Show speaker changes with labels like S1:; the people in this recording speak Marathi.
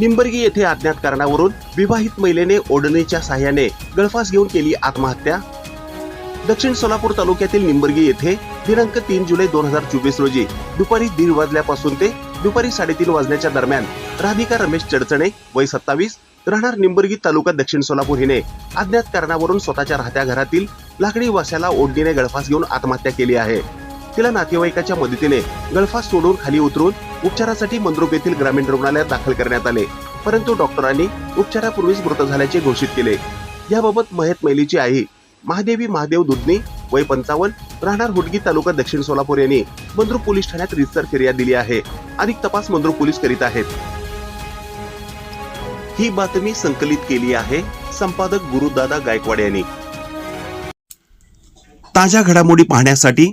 S1: निंबर्गी येथे अज्ञात कारणावरून विवाहित महिलेने ओढणीच्या सहाय्याने गळफास घेऊन केली आत्महत्या. दक्षिण सोलापूर तालुक्यातील निंबर्गी येथे दिनांक तीन जुलै दोन हजार चोवीस रोजी दुपारी दीड वाजल्यापासून ते दुपारी साडेतीन वाजण्याच्या दरम्यान राधिका रमेश चडचणे वय सत्तावीस राहणार निंबर्गी तालुका दक्षिण सोलापूर हिने अज्ञात कारणावरून स्वतःच्या राहत्या घरातील लाकडी वास्याला ओढणीने गळफास घेऊन आत्महत्या केली आहे. तिला नातेवाईकाच्या मदतीने गळफास सोडून खाली उतरून उपचारासाठी मंद्रुप येथील ग्रामीण रुग्णालयात दाखल करण्यात आले. परंतु डॉक्टरांनी उपचारापूर्वीच मृत झाल्याचे घोषित केले. याबाबत महेत मैलीची आई महादेवी महादेव दुधनी वय पंचावन्न राहणार हुडगी तालुका दक्षिण सोलापूर यांनी मंद्रुप पोलीस ठाण्यात रितसर फिर्याद दिली आहे. अधिक तपास मंद्रुप पोलीस करीत आहेत. ही बातमी संकलित केली आहे संपादक गुरुदादा गायकवाड यांनी. ताज्या घडामोडी पाहण्यासाठी